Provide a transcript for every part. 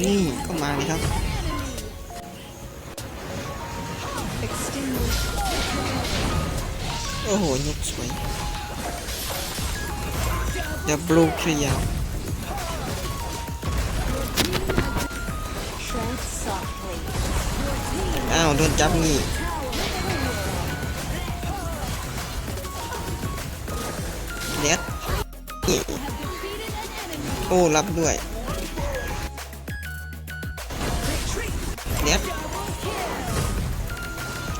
นี่ก็มาเลยครับโอ้โหยกสวยดับเบิลเคลียร์อ้าวโดนจับนี่เด็ดนี่โอ้รับด้วย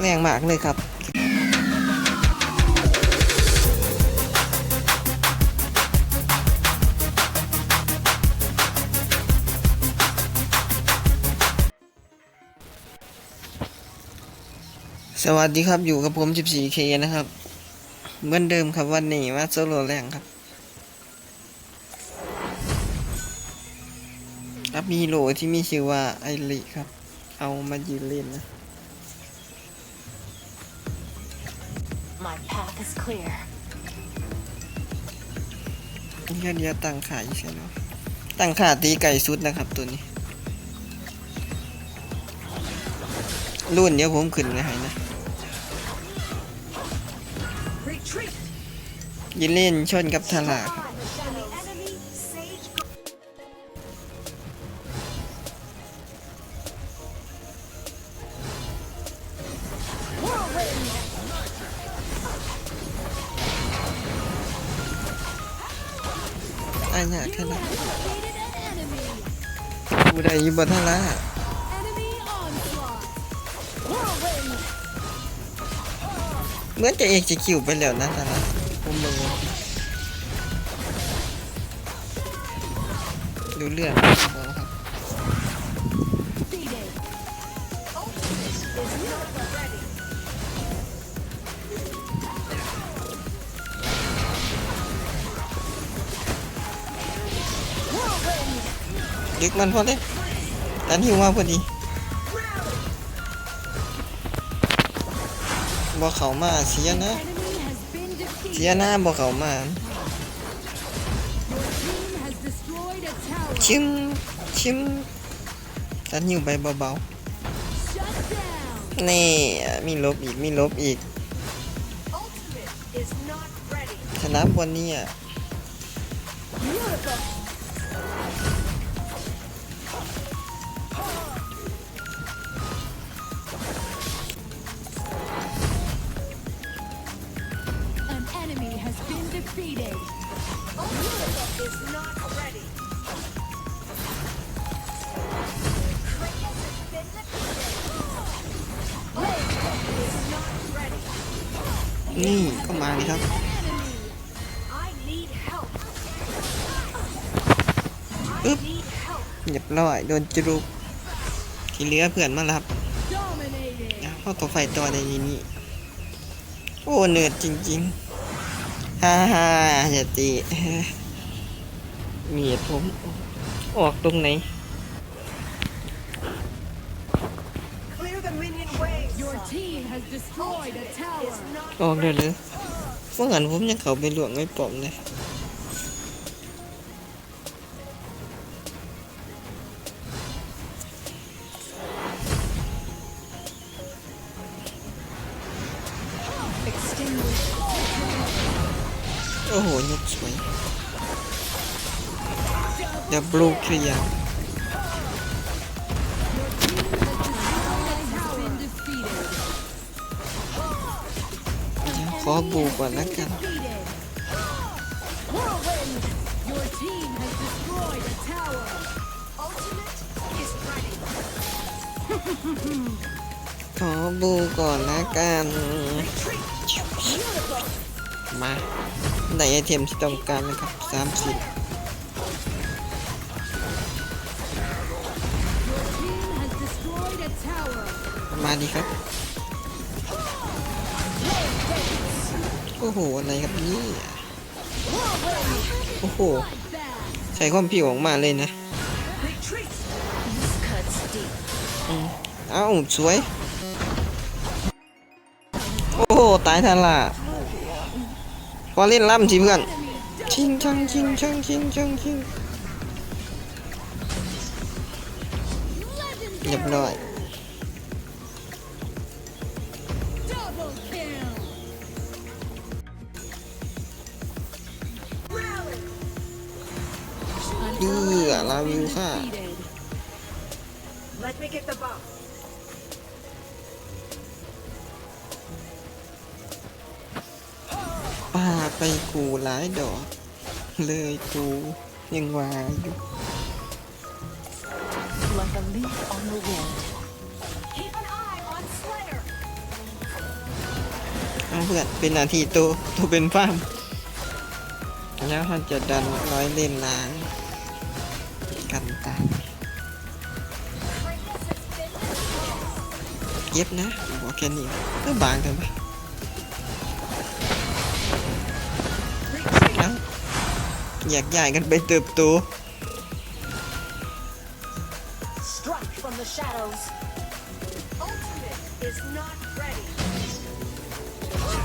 แรงมากเลยครับสวัสดีครับอยู่กับผม 14K นะครับ เหมือนเดิมครับวันนี้มาโซโล่แรงครับ รับมีโหลที่มีชื่อว่าไอริครับ เอามายืนเล่นนะ My path is clear. นี่ก็เดียวตั้งขาอยู่ใช่ไหมตั้งขาตีไก่สุดนะครับตัวนี้ รุ่นเดี๋ยวผมขึ้นนะให้นะ Retreat. ยืนเล่นชนกับทาราครับ ผู้ใดอยู่บนทารา Enemy onslaught. Whirlwind. เหมือนจะเอกจะคิวไปแล้วนะทาละผมมึงดูเรื่อง ดึกมันพอดีตันหิวมาพอดีบ่เขามาเสียนะ เสียหน้าบ่เขามาชิมชิมตันหิวไปเบาๆนี่มีลบอีกมีลบอีกชนะวันนี้อะ defeated. Ultimate is not ready. Kratos has been defeated. Ultimate is not ready. นี่ก็มาเลยครับ Enemy. I need help. I Oop. need help. เรียบร้อยโดนจรุกที่เหลือเพื่อนมารับ Dominating. เขาก็ไฟต่อในนี้นี่โอ้เนืดจริง ๆ ฮ่าฮ่าอย่าตีเมียดผมออกตรงไหน Clear the minion waves. Your team has destroyed a tower. is not ออกเลยเลยว่างั้นผมยังเขาไปหลวงไว้ปอมเลย สวยดับลูเคลียร์ขอบูก่อนแล้วกันขอบูก่อนแล้วกัน มา ได้ไอเทมที่ต้องการนะครับสามสิบมาดีครับ โอ้โห อะไรครับนี่ โอ้โหใช้ความผิวออกมาเลยนะเอ้า สวย โอ้โห ตายทันละ พอเล่นล่ำสิเพื่อน ชิงชังชิงชังชิงชังชิงรียบร้อยเพื่อลาวิวค่ะ Defeated. Let me get the buff. ป้าไปกูหลายดอก เลยกูยังว่าอยู่ Like a leaf on the wind. เอาเพื่อนเป็นนาทีตัวตัวเป็นฟ้ามแล้วมันจะดันร้อยเล่นล้างกันตายเย็บนะบอกแค่นี้ก็บางเถอะปะ อยากใหญ่กันไปเติบโต Strike from the shadows. Ultimate is not ready.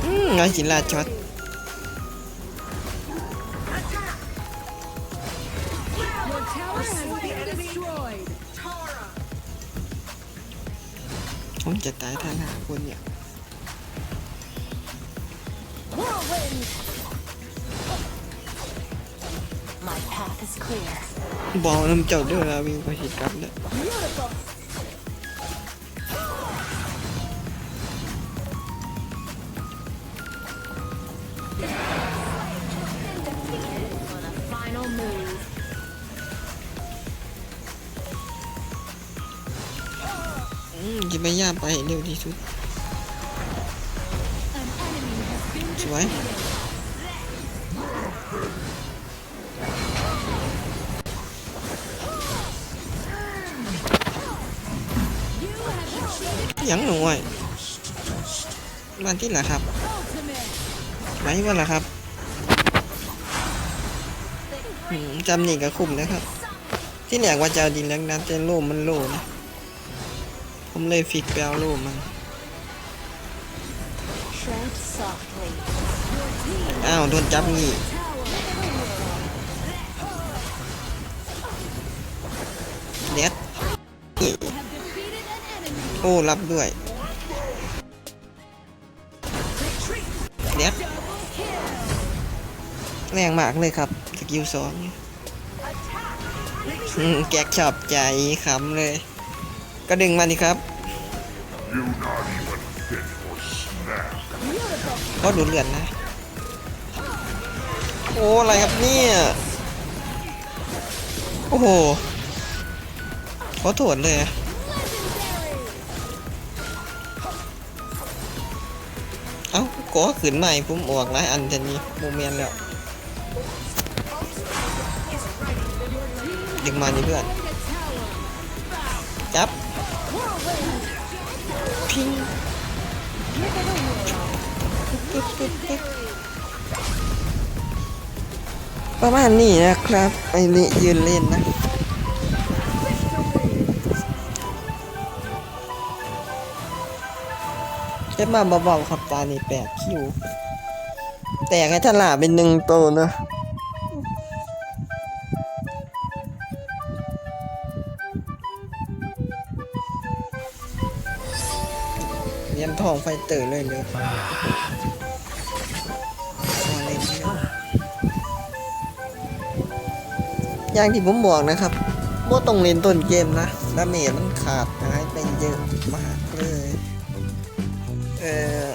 อืมน้อยจินลาช็อต Your tower has been destroyed. Tara. ผมจะตายทางหาคนเนี่ย บอกน้ำเจ้าเด้อลาวิวก็สิกลับแล้ว Beautiful. For the final move. อืมจะพยายามไปให้เร็วที่สุด An enemy has been สวย ยังหน่วยมาที่ละครับไหมว่าละครับจำนี่ก็คุ้มนะครับ ที่แรกว่าจะเอาดินแรงน้ำแต่โล่มันโล่นะผมเลยฟิกไปเอาโล่มันอ้าวโดนจับงี้เด็ด โอ้รับด้วยเด็ด Double kill. แรงมากเลยครับสกิลสองแก๊กชอบใจขำเลย ก็ดึงมาดิครับก็ดูเลือนนะ โอ้อะไรครับเนี่ย โอ้โหขอโทษเลย ก็ขืนใหม่ผมออกหลายอันแต่นี้โมเมนแล้วดึงมานี่เพื่อน จับ พิงปึ๊บปึ๊บปึ๊บประมาณนี้นะครับไอ้นี่ยืนเล่นนะ เก็มาเบาๆครับตานี่แปดคิว แตกให้ทลาเป็นหนึ่งตัวนะเรียนทองไฟเตอร์เลยเลยอย่างที่ผมบอกนะครับว่าต้องเล่นต้นเกมนะดาเมจมันขาดหายไปเยอะมาก เลยเออ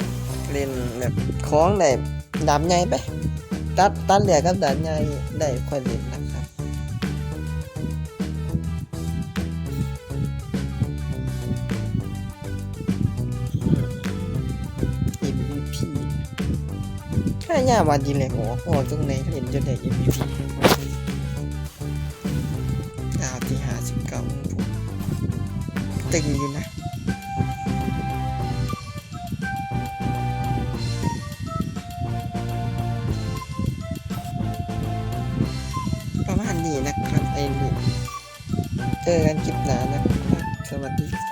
เล่นแบบคล้องได้ดาบใหญ่ไป ตัดตัดเหลือกับดาบใหญ่ได้ค่อยเล่นนะครับ MVP ถ้ายาวันดีเลยโอ้โหตรงไหนเห็นจนได้ MVP ดาวที่หาสิบเก้าตึงอยู่ เจอกันคลิปหน้านะครับ สวัสดีครับ